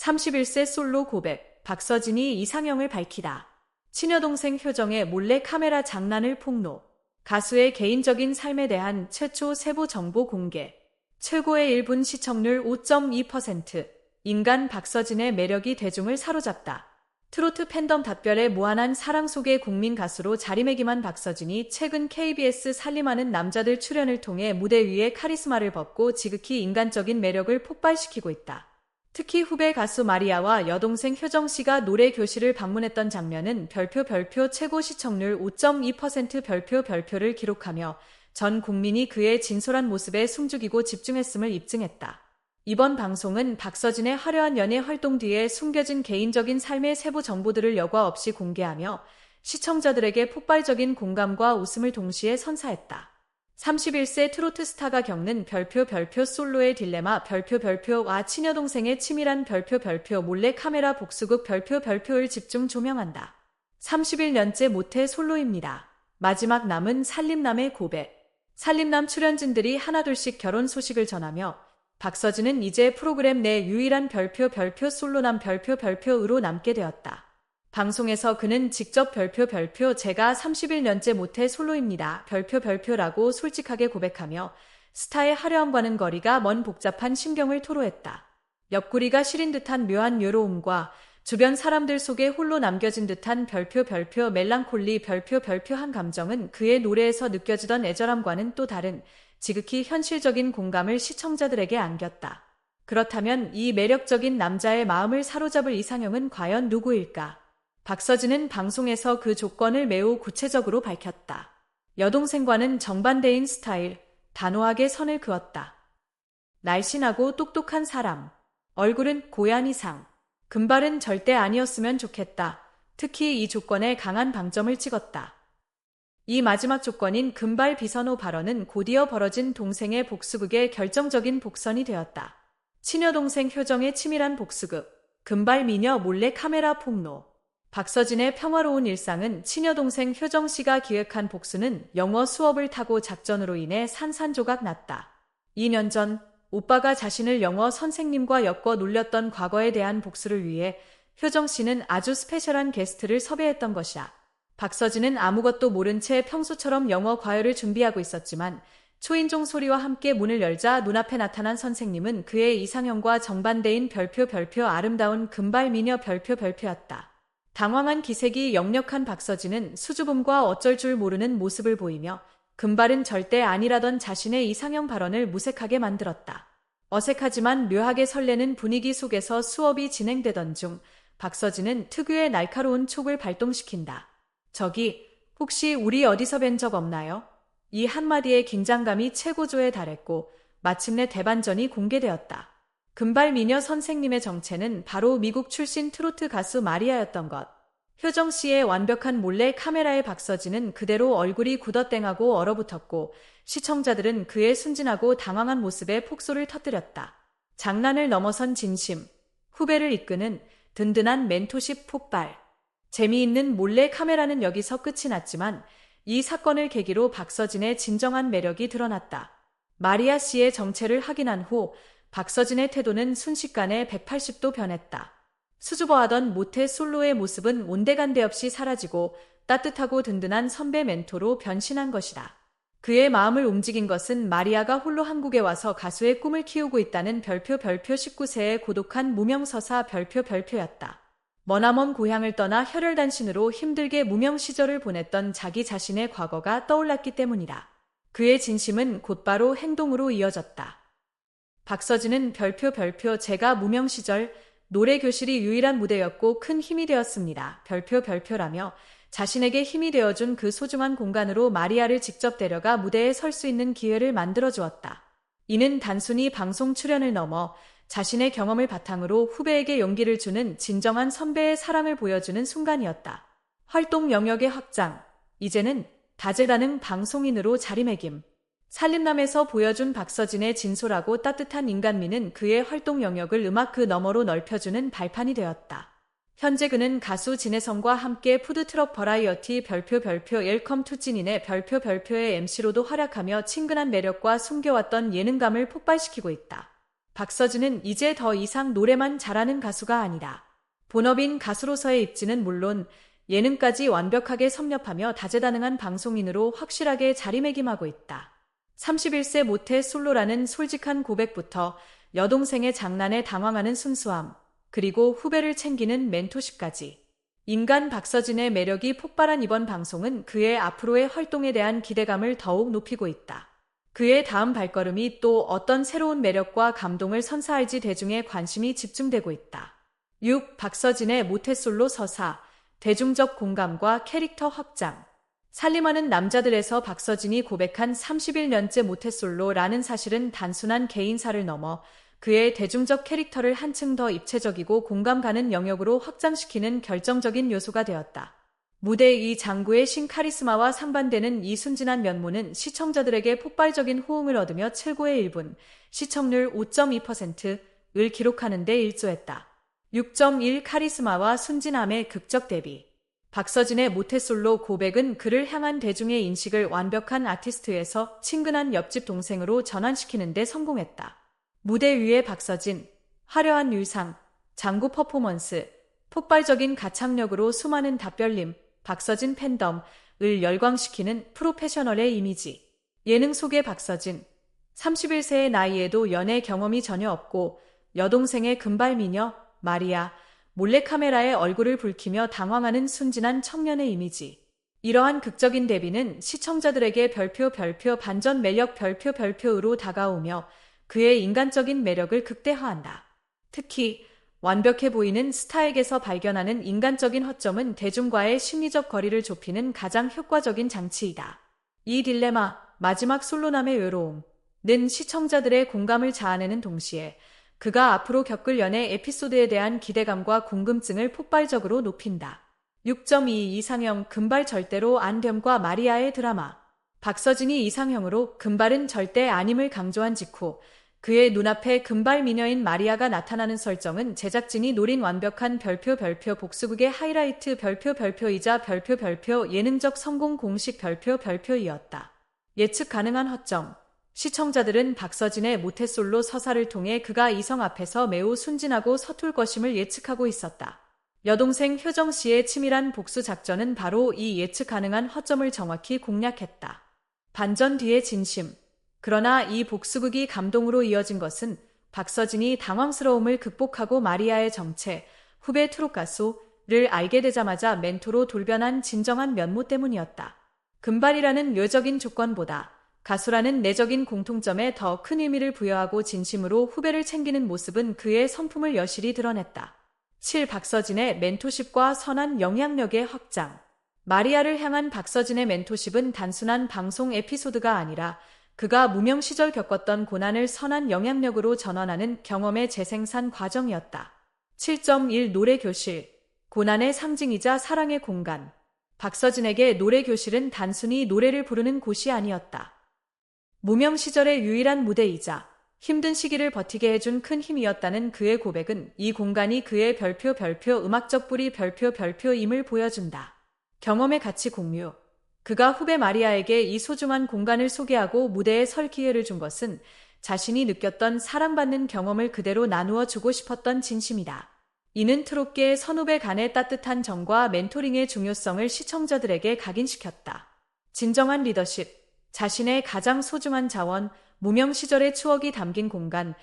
31세 솔로 고백, 박서진이 이상형을 밝히다. 친여동생 효정의 몰래 카메라 장난을 폭로. 가수의 개인적인 삶에 대한 최초 세부 정보 공개. 최고의 1분 시청률 5.2%. 인간 박서진의 매력이 대중을 사로잡다. 트로트 팬덤 답변에 무한한 사랑 속의 국민 가수로 자리매김한 박서진이 최근 KBS 살림하는 남자들 출연을 통해 무대 위에 카리스마를 벗고 지극히 인간적인 매력을 폭발시키고 있다. 특히 후배 가수 마리아와 여동생 효정 씨가 노래 교실을 방문했던 장면은 별표 별표 최고 시청률 5.2% 별표 별표를 기록하며 전 국민이 그의 진솔한 모습에 숨죽이고 집중했음을 입증했다. 이번 방송은 박서진의 화려한 연예 활동 뒤에 숨겨진 개인적인 삶의 세부 정보들을 여과 없이 공개하며 시청자들에게 폭발적인 공감과 웃음을 동시에 선사했다. 31세 트로트 스타가 겪는 별표 별표 솔로의 딜레마 별표 별표와 친여동생의 치밀한 별표 별표 몰래 카메라 복수극 별표 별표를 집중 조명한다. 31년째 모태 솔로입니다. 마지막 남은 살림남의 고백. 살림남 출연진들이 하나둘씩 결혼 소식을 전하며 박서진은 이제 프로그램 내 유일한 별표 별표 솔로남 별표 별표으로 남게 되었다. 방송에서 그는 직접 별표 별표 제가 31년째 모태 솔로입니다. 별표 별표라고 솔직하게 고백하며 스타의 화려함과는 거리가 먼 복잡한 심경을 토로했다. 옆구리가 시린 듯한 묘한 요로움과 주변 사람들 속에 홀로 남겨진 듯한 별표 별표 멜랑콜리 별표 별표한 감정은 그의 노래에서 느껴지던 애절함과는 또 다른 지극히 현실적인 공감을 시청자들에게 안겼다. 그렇다면 이 매력적인 남자의 마음을 사로잡을 이상형은 과연 누구일까? 박서진은 방송에서 그 조건을 매우 구체적으로 밝혔다. 여동생과는 정반대인 스타일, 단호하게 선을 그었다. 날씬하고 똑똑한 사람, 얼굴은 고양이상, 금발은 절대 아니었으면 좋겠다. 특히 이 조건에 강한 방점을 찍었다. 이 마지막 조건인 금발 비선호 발언은 곧이어 벌어진 동생의 복수극의 결정적인 복선이 되었다. 친여동생 효정의 치밀한 복수극, 금발 미녀 몰래 카메라 폭로, 박서진의 평화로운 일상은 친여동생 효정 씨가 기획한 복수는 영어 수업을 타고 작전으로 인해 산산조각 났다. 2년 전 오빠가 자신을 영어 선생님과 엮어 놀렸던 과거에 대한 복수를 위해 효정 씨는 아주 스페셜한 게스트를 섭외했던 것이다. 박서진은 아무것도 모른 채 평소처럼 영어 과외를 준비하고 있었지만 초인종 소리와 함께 문을 열자 눈앞에 나타난 선생님은 그의 이상형과 정반대인 별표 별표 아름다운 금발 미녀 별표 별표였다. 당황한 기색이 역력한 박서진은 수줍음과 어쩔 줄 모르는 모습을 보이며 금발은 절대 아니라던 자신의 이상형 발언을 무색하게 만들었다. 어색하지만 묘하게 설레는 분위기 속에서 수업이 진행되던 중 박서진은 특유의 날카로운 촉을 발동시킨다. 저기, 혹시 우리 어디서 뵌 적 없나요? 이 한마디의 긴장감이 최고조에 달했고 마침내 대반전이 공개되었다. 금발 미녀 선생님의 정체는 바로 미국 출신 트로트 가수 마리아였던 것. 효정 씨의 완벽한 몰래 카메라에 박서진은 그대로 얼굴이 굳어땡하고 얼어붙었고 시청자들은 그의 순진하고 당황한 모습에 폭소를 터뜨렸다. 장난을 넘어선 진심, 후배를 이끄는 든든한 멘토십 폭발. 재미있는 몰래 카메라는 여기서 끝이 났지만 이 사건을 계기로 박서진의 진정한 매력이 드러났다. 마리아 씨의 정체를 확인한 후 박서진의 태도는 순식간에 180도 변했다. 수줍어하던 모태 솔로의 모습은 온데간데 없이 사라지고 따뜻하고 든든한 선배 멘토로 변신한 것이다. 그의 마음을 움직인 것은 마리아가 홀로 한국에 와서 가수의 꿈을 키우고 있다는 별표 별표 19세의 고독한 무명서사 별표 별표였다. 머나먼 고향을 떠나 혈혈단신으로 힘들게 무명 시절을 보냈던 자기 자신의 과거가 떠올랐기 때문이다. 그의 진심은 곧바로 행동으로 이어졌다. 박서진은 별표 별표 제가 무명 시절 노래 교실이 유일한 무대였고 큰 힘이 되었습니다. 별표 별표라며 자신에게 힘이 되어준 그 소중한 공간으로 마리아를 직접 데려가 무대에 설 수 있는 기회를 만들어 주었다. 이는 단순히 방송 출연을 넘어 자신의 경험을 바탕으로 후배에게 용기를 주는 진정한 선배의 사랑을 보여주는 순간이었다. 활동 영역의 확장. 이제는 다재다능 방송인으로 자리매김. 살림남에서 보여준 박서진의 진솔하고 따뜻한 인간미는 그의 활동 영역을 음악 그 너머로 넓혀주는 발판이 되었다. 현재 그는 가수 진혜성과 함께 푸드트럭 버라이어티 별표 별표 웰컴 투진인의 별표 별표의 MC로도 활약하며 친근한 매력과 숨겨왔던 예능감을 폭발시키고 있다. 박서진은 이제 더 이상 노래만 잘하는 가수가 아니다. 본업인 가수로서의 입지는 물론 예능까지 완벽하게 섭렵하며 다재다능한 방송인으로 확실하게 자리매김하고 있다. 31세 모태 솔로라는 솔직한 고백부터 여동생의 장난에 당황하는 순수함, 그리고 후배를 챙기는 멘토십까지. 인간 박서진의 매력이 폭발한 이번 방송은 그의 앞으로의 활동에 대한 기대감을 더욱 높이고 있다. 그의 다음 발걸음이 또 어떤 새로운 매력과 감동을 선사할지 대중의 관심이 집중되고 있다. 6. 박서진의 모태솔로 서사, 대중적 공감과 캐릭터 확장. 살림하는 남자들에서 박서진이 고백한 31년째 모태솔로라는 사실은 단순한 개인사를 넘어 그의 대중적 캐릭터를 한층 더 입체적이고 공감 가는 영역으로 확장시키는 결정적인 요소가 되었다. 무대 이 장구의 신카리스마와 상반되는 이 순진한 면모는 시청자들에게 폭발적인 호응을 얻으며 최고의 1분, 시청률 5.2%을 기록하는 데 일조했다. 6.1 카리스마와 순진함의 극적 대비. 박서진의 모태솔로 고백은 그를 향한 대중의 인식을 완벽한 아티스트에서 친근한 옆집 동생으로 전환시키는 데 성공했다. 무대 위의 박서진, 화려한 유상, 장구 퍼포먼스, 폭발적인 가창력으로 수많은 답별림, 박서진 팬덤을 열광시키는 프로페셔널의 이미지. 예능 속의 박서진. 31세의 나이에도 연애 경험이 전혀 없고 여동생의 금발미녀 마리아 몰래카메라에 얼굴을 붉히며 당황하는 순진한 청년의 이미지. 이러한 극적인 데뷔는 시청자들에게 별표 별표 반전 매력 별표 별표로 다가오며 그의 인간적인 매력을 극대화한다. 특히 완벽해 보이는 스타에게서 발견하는 인간적인 허점은 대중과의 심리적 거리를 좁히는 가장 효과적인 장치이다. 이 딜레마, 마지막 솔로남의 외로움 는 시청자들의 공감을 자아내는 동시에 그가 앞으로 겪을 연애 에피소드에 대한 기대감과 궁금증을 폭발적으로 높인다. 6.2 이상형 금발 절대로 안됨과 마리아의 드라마 박서진이 이상형으로 금발은 절대 아님을 강조한 직후 그의 눈앞에 금발 미녀인 마리아가 나타나는 설정은 제작진이 노린 완벽한 별표 별표 복수극의 하이라이트 별표 별표이자 별표 별표 예능적 성공 공식 별표 별표이었다. 예측 가능한 허점. 시청자들은 박서진의 모태솔로 서사를 통해 그가 이성 앞에서 매우 순진하고 서툴 것임을 예측하고 있었다. 여동생 효정 씨의 치밀한 복수 작전은 바로 이 예측 가능한 허점을 정확히 공략했다. 반전 뒤의 진심. 그러나 이 복수극이 감동으로 이어진 것은 박서진이 당황스러움을 극복하고 마리아의 정체, 후배 가수를 알게 되자마자 멘토로 돌변한 진정한 면모 때문이었다. 금발이라는 외적인 조건보다 가수라는 내적인 공통점에 더 큰 의미를 부여하고 진심으로 후배를 챙기는 모습은 그의 성품을 여실히 드러냈다. 7. 박서진의 멘토십과 선한 영향력의 확장. 마리아를 향한 박서진의 멘토십은 단순한 방송 에피소드가 아니라 그가 무명 시절 겪었던 고난을 선한 영향력으로 전환하는 경험의 재생산 과정이었다. 7.1 노래 교실. 고난의 상징이자 사랑의 공간. 박서진에게 노래 교실은 단순히 노래를 부르는 곳이 아니었다. 무명 시절의 유일한 무대이자 힘든 시기를 버티게 해준 큰 힘이었다는 그의 고백은 이 공간이 그의 별표 별표 음악적 뿌리 별표 별표임을 보여준다. 경험의 가치 공유. 그가 후배 마리아에게 이 소중한 공간을 소개하고 무대에 설 기회를 준 것은 자신이 느꼈던 사랑받는 경험을 그대로 나누어 주고 싶었던 진심이다. 이는 트롯계의 선후배 간의 따뜻한 정과 멘토링의 중요성을 시청자들에게 각인시켰다. 진정한 리더십, 자신의 가장 소중한 자원, 무명 시절의 추억이 담긴 공간을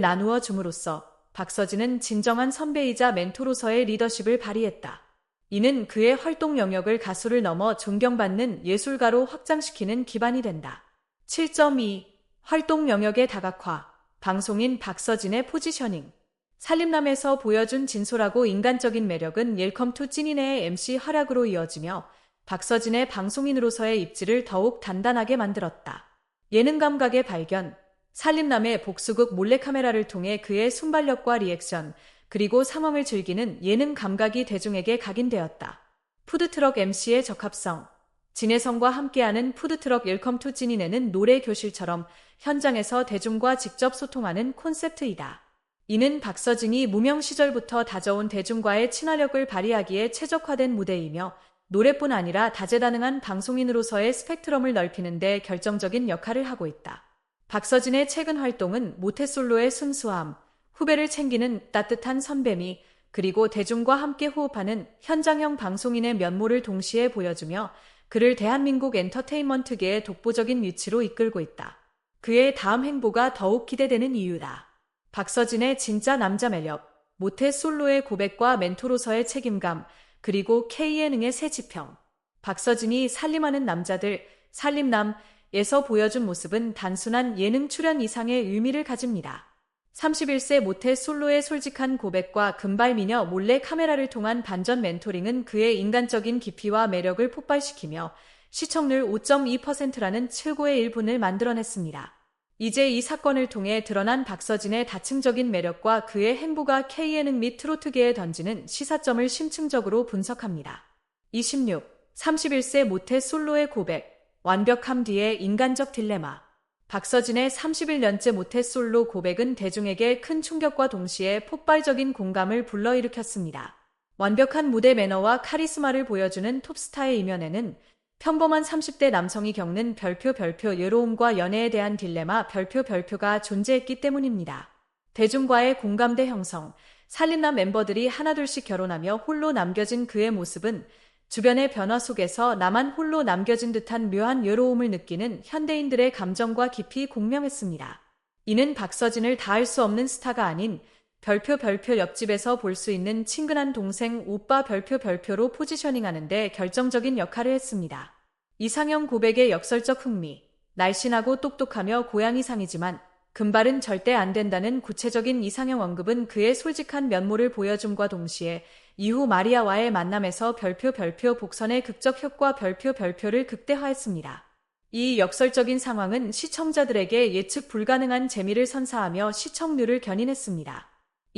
나누어 줌으로써 박서진은 진정한 선배이자 멘토로서의 리더십을 발휘했다. 이는 그의 활동 영역을 가수를 넘어 존경받는 예술가로 확장시키는 기반이 된다. 7.2 활동 영역의 다각화 방송인 박서진의 포지셔닝 살림남에서 보여준 진솔하고 인간적인 매력은 옐컴 투 찐인의 MC 활약으로 이어지며 박서진의 방송인으로서의 입지를 더욱 단단하게 만들었다. 예능 감각의 발견 살림남의 복수극 몰래카메라를 통해 그의 순발력과 리액션, 그리고 상황을 즐기는 예능 감각이 대중에게 각인되었다. 푸드트럭 MC의 적합성 진혜성과 함께하는 푸드트럭 웰컴 투 찐이네는 노래 교실처럼 현장에서 대중과 직접 소통하는 콘셉트이다. 이는 박서진이 무명 시절부터 다져온 대중과의 친화력을 발휘하기에 최적화된 무대이며 노래뿐 아니라 다재다능한 방송인으로서의 스펙트럼을 넓히는 데 결정적인 역할을 하고 있다. 박서진의 최근 활동은 모태솔로의 순수함, 후배를 챙기는 따뜻한 선배미, 그리고 대중과 함께 호흡하는 현장형 방송인의 면모를 동시에 보여주며 그를 대한민국 엔터테인먼트계의 독보적인 위치로 이끌고 있다. 그의 다음 행보가 더욱 기대되는 이유다. 박서진의 진짜 남자 매력, 모태 솔로의 고백과 멘토로서의 책임감, 그리고 K예능의 새 지평. 박서진이 살림하는 남자들, 살림남에서 보여준 모습은 단순한 예능 출연 이상의 의미를 가집니다. 31세 모태 솔로의 솔직한 고백과 금발미녀 몰래 카메라를 통한 반전 멘토링은 그의 인간적인 깊이와 매력을 폭발시키며 시청률 5.2%라는 최고의 일분을 만들어냈습니다. 이제 이 사건을 통해 드러난 박서진의 다층적인 매력과 그의 행보가 K예능 및 트로트계에 던지는 시사점을 심층적으로 분석합니다. 26. 31세 모태 솔로의 고백, 완벽함 뒤의 인간적 딜레마. 박서진의 31년째 모태 솔로 고백은 대중에게 큰 충격과 동시에 폭발적인 공감을 불러일으켰습니다. 완벽한 무대 매너와 카리스마를 보여주는 톱스타의 이면에는 평범한 30대 남성이 겪는 별표 별표 외로움과 연애에 대한 딜레마 별표 별표가 존재했기 때문입니다. 대중과의 공감대 형성, 살림남 멤버들이 하나둘씩 결혼하며 홀로 남겨진 그의 모습은 주변의 변화 속에서 나만 홀로 남겨진 듯한 묘한 외로움을 느끼는 현대인들의 감정과 깊이 공명했습니다. 이는 박서진을 닿을 수 없는 스타가 아닌 별표 별표 옆집에서 볼 수 있는 친근한 동생 오빠 별표 별표로 포지셔닝하는데 결정적인 역할을 했습니다. 이상형 고백의 역설적 흥미, 날씬하고 똑똑하며 고양이상이지만 금발은 절대 안 된다는 구체적인 이상형 언급은 그의 솔직한 면모를 보여줌과 동시에 이후 마리아와의 만남에서 별표 별표 복선의 극적 효과 별표 별표를 극대화했습니다. 이 역설적인 상황은 시청자들에게 예측 불가능한 재미를 선사하며 시청률을 견인했습니다.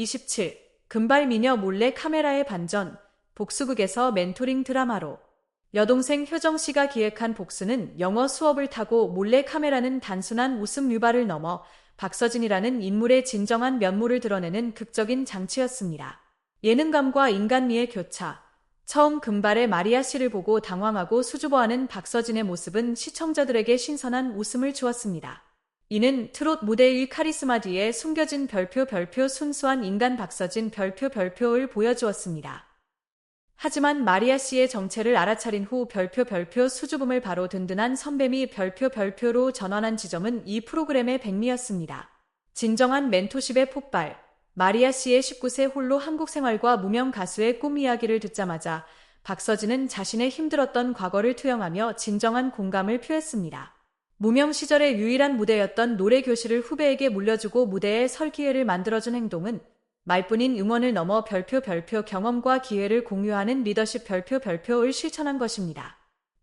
27. 금발 미녀 몰래 카메라의 반전, 복수극에서 멘토링 드라마로 여동생 효정 씨가 기획한 복수는 영어 수업을 타고 몰래 카메라는 단순한 웃음 유발을 넘어 박서진이라는 인물의 진정한 면모를 드러내는 극적인 장치였습니다. 예능감과 인간미의 교차. 처음 금발의 마리아 씨를 보고 당황하고 수줍어하는 박서진의 모습은 시청자들에게 신선한 웃음을 주었습니다. 이는 트롯 무대의 카리스마 뒤에 숨겨진 별표 별표 순수한 인간 박서진 별표 별표를 보여주었습니다. 하지만 마리아 씨의 정체를 알아차린 후 별표 별표 수줍음을 바로 든든한 선배미 별표 별표로 전환한 지점은 이 프로그램의 백미였습니다. 진정한 멘토십의 폭발, 마리아 씨의 19세 홀로 한국 생활과 무명 가수의 꿈 이야기를 듣자마자 박서진은 자신의 힘들었던 과거를 투영하며 진정한 공감을 표했습니다. 무명 시절의 유일한 무대였던 노래 교실을 후배에게 물려주고 무대에 설 기회를 만들어준 행동은 말뿐인 응원을 넘어 별표 별표 경험과 기회를 공유하는 리더십 별표 별표를 실천한 것입니다.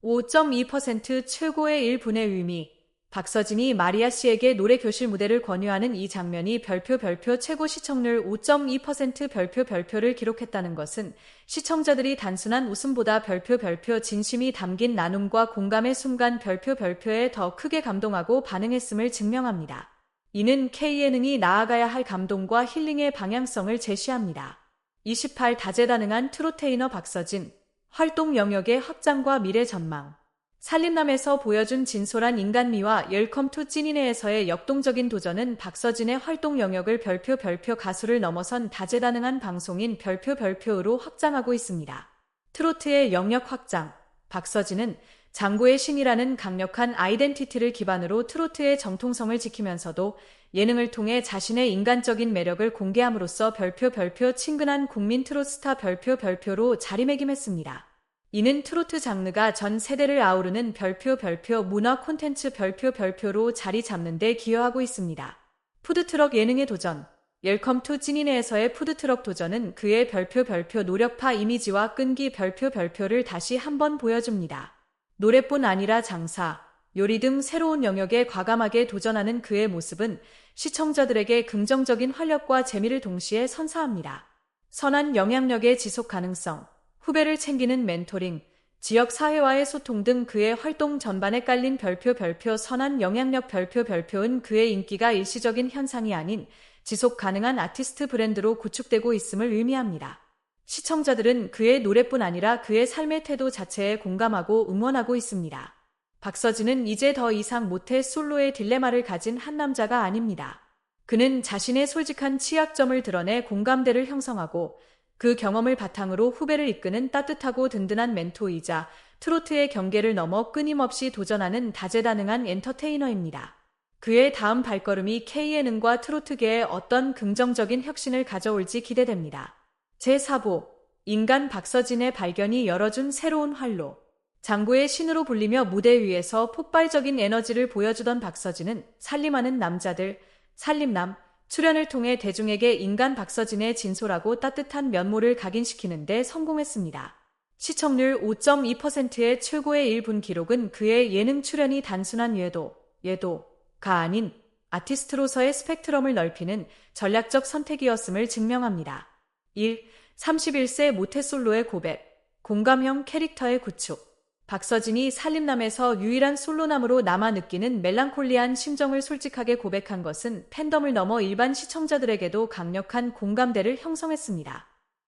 5.2% 최고의 1분의 의미 박서진이 마리아 씨에게 노래 교실 무대를 권유하는 이 장면이 별표 별표 최고 시청률 5.2% 별표 별표를 기록했다는 것은 시청자들이 단순한 웃음보다 별표 별표 진심이 담긴 나눔과 공감의 순간 별표 별표에 더 크게 감동하고 반응했음을 증명합니다. 이는 K예능이 나아가야 할 감동과 힐링의 방향성을 제시합니다. 28 다재다능한 트로테이너 박서진 활동 영역의 확장과 미래 전망 살림남에서 보여준 진솔한 인간미와 열컴 투 찐이네에서의 역동적인 도전은 박서진의 활동 영역을 별표 별표 가수를 넘어선 다재다능한 방송인 별표 별표로 확장하고 있습니다. 트로트의 영역 확장 박서진은 장고의 신이라는 강력한 아이덴티티를 기반으로 트로트의 정통성을 지키면서도 예능을 통해 자신의 인간적인 매력을 공개함으로써 별표 별표 친근한 국민 트로스타 별표 별표로 자리매김했습니다. 이는 트로트 장르가 전 세대를 아우르는 별표 별표 문화 콘텐츠 별표 별표로 자리 잡는 데 기여하고 있습니다. 푸드트럭 예능의 도전 웰컴 투 찐이네에서의 푸드트럭 도전은 그의 별표 별표 노력파 이미지와 끈기 별표 별표를 다시 한번 보여줍니다. 노래뿐 아니라 장사, 요리 등 새로운 영역에 과감하게 도전하는 그의 모습은 시청자들에게 긍정적인 활력과 재미를 동시에 선사합니다. 선한 영향력의 지속 가능성 후배를 챙기는 멘토링, 지역 사회와의 소통 등 그의 활동 전반에 깔린 별표 별표 선한 영향력 별표 별표는 그의 인기가 일시적인 현상이 아닌 지속 가능한 아티스트 브랜드로 구축되고 있음을 의미합니다. 시청자들은 그의 노래뿐 아니라 그의 삶의 태도 자체에 공감하고 응원하고 있습니다. 박서진은 이제 더 이상 모태 솔로의 딜레마를 가진 한 남자가 아닙니다. 그는 자신의 솔직한 취약점을 드러내 공감대를 형성하고 그 경험을 바탕으로 후배를 이끄는 따뜻하고 든든한 멘토이자 트로트의 경계를 넘어 끊임없이 도전하는 다재다능한 엔터테이너입니다. 그의 다음 발걸음이 K예능과 트로트계에 어떤 긍정적인 혁신을 가져올지 기대됩니다. 제4부 인간 박서진의 발견이 열어준 새로운 활로 장구의 신으로 불리며 무대 위에서 폭발적인 에너지를 보여주던 박서진은 살림하는 남자들, 살림남, 출연을 통해 대중에게 인간 박서진의 진솔하고 따뜻한 면모를 각인시키는데 성공했습니다. 시청률 5.2%의 최고의 1분 기록은 그의 예능 출연이 단순한 예도, 예도가 아닌 아티스트로서의 스펙트럼을 넓히는 전략적 선택이었음을 증명합니다. 1. 31세 모태솔로의 고백, 공감형 캐릭터의 구축. 박서진이 살림남에서 유일한 솔로남으로 남아 느끼는 멜랑콜리한 심정을 솔직하게 고백한 것은 팬덤을 넘어 일반 시청자들에게도 강력한 공감대를 형성했습니다.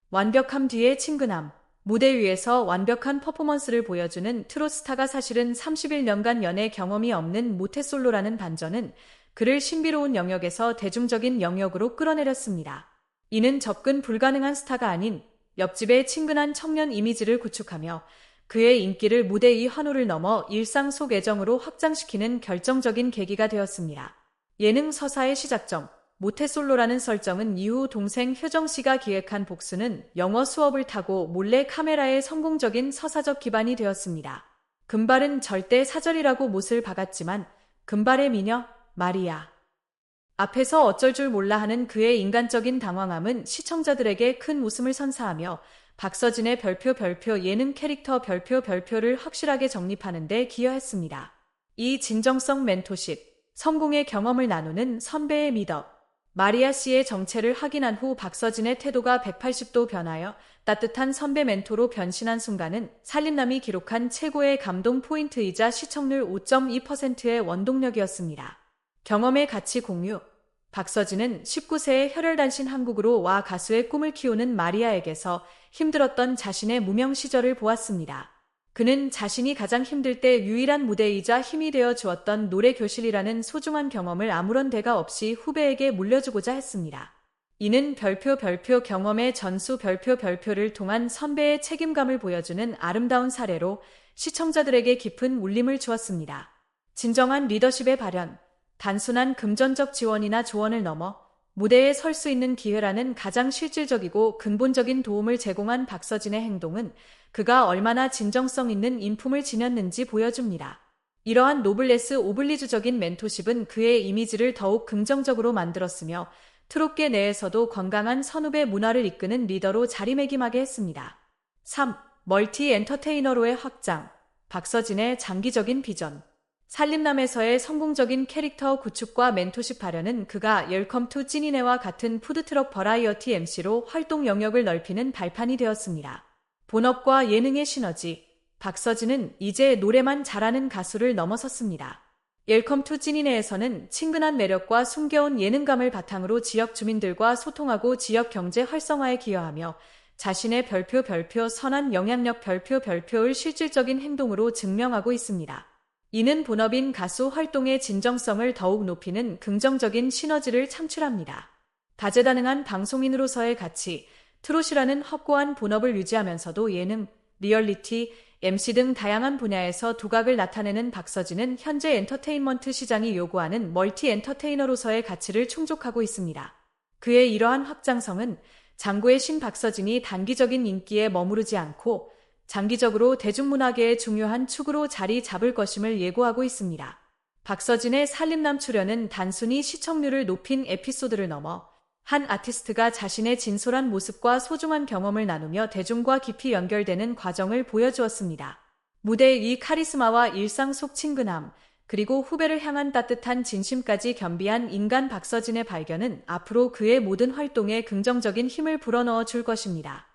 완벽함 뒤에 친근함, 무대 위에서 완벽한 퍼포먼스를 보여주는 트로스타가 사실은 31년간 연애 경험이 없는 모태솔로라는 반전은 그를 신비로운 영역에서 대중적인 영역으로 끌어내렸습니다. 이는 접근 불가능한 스타가 아닌 옆집의 친근한 청년 이미지를 구축하며 그의 인기를 무대 위 환호를 넘어 일상 속 애정으로 확장시키는 결정적인 계기가 되었습니다. 예능 서사의 시작점, 모태솔로라는 설정은 이후 동생 효정 씨가 기획한 복수는 영어 수업을 타고 몰래 카메라의 성공적인 서사적 기반이 되었습니다. 금발은 절대 사절이라고 못을 박았지만 금발의 미녀 마리아. 앞에서 어쩔 줄 몰라 하는 그의 인간적인 당황함은 시청자들에게 큰 웃음을 선사하며 박서진의 별표 별표 예능 캐릭터 별표 별표를 확실하게 정립하는 데 기여했습니다. 이 진정성 멘토십, 성공의 경험을 나누는 선배의 미덕, 마리아 씨의 정체를 확인한 후 박서진의 태도가 180도 변하여 따뜻한 선배 멘토로 변신한 순간은 살림남이 기록한 최고의 감동 포인트이자 시청률 5.2%의 원동력이었습니다. 경험의 가치 공유, 박서진은 19세의 혈혈단신 한국으로 와 가수의 꿈을 키우는 마리아에게서 힘들었던 자신의 무명 시절을 보았습니다. 그는 자신이 가장 힘들 때 유일한 무대이자 힘이 되어 주었던 노래 교실이라는 소중한 경험을 아무런 대가 없이 후배에게 물려주고자 했습니다. 이는 별표 별표 경험의 전수 별표 별표를 통한 선배의 책임감을 보여주는 아름다운 사례로 시청자들에게 깊은 울림을 주었습니다. 진정한 리더십의 발현, 단순한 금전적 지원이나 조언을 넘어 무대에 설 수 있는 기회라는 가장 실질적이고 근본적인 도움을 제공한 박서진의 행동은 그가 얼마나 진정성 있는 인품을 지녔는지 보여줍니다. 이러한 노블레스 오블리주적인 멘토십은 그의 이미지를 더욱 긍정적으로 만들었으며 트롯계 내에서도 건강한 선후배 문화를 이끄는 리더로 자리매김하게 했습니다. 3. 멀티 엔터테이너로의 확장 박서진의 장기적인 비전 살림남에서의 성공적인 캐릭터 구축과 멘토십 발현은 그가 열컴 투 찐이네와 같은 푸드트럭 버라이어티 MC로 활동 영역을 넓히는 발판이 되었습니다. 본업과 예능의 시너지, 박서진은 이제 노래만 잘하는 가수를 넘어섰습니다. 웰컴 투 찐이네에서는 친근한 매력과 숨겨온 예능감을 바탕으로 지역 주민들과 소통하고 지역 경제 활성화에 기여하며 자신의 별표 별표 선한 영향력 별표 별표를 실질적인 행동으로 증명하고 있습니다. 이는 본업인 가수 활동의 진정성을 더욱 높이는 긍정적인 시너지를 창출합니다. 다재다능한 방송인으로서의 가치, 트롯이라는 확고한 본업을 유지하면서도 예능, 리얼리티, MC 등 다양한 분야에서 두각을 나타내는 박서진은 현재 엔터테인먼트 시장이 요구하는 멀티 엔터테이너로서의 가치를 충족하고 있습니다. 그의 이러한 확장성은 장구의 신 박서진이 단기적인 인기에 머무르지 않고 장기적으로 대중문화계의 중요한 축으로 자리 잡을 것임을 예고하고 있습니다. 박서진의 살림남 출연은 단순히 시청률을 높인 에피소드를 넘어 한 아티스트가 자신의 진솔한 모습과 소중한 경험을 나누며 대중과 깊이 연결되는 과정을 보여주었습니다. 무대의 이 카리스마와 일상 속 친근함, 그리고 후배를 향한 따뜻한 진심까지 겸비한 인간 박서진의 발견은 앞으로 그의 모든 활동에 긍정적인 힘을 불어넣어 줄 것입니다.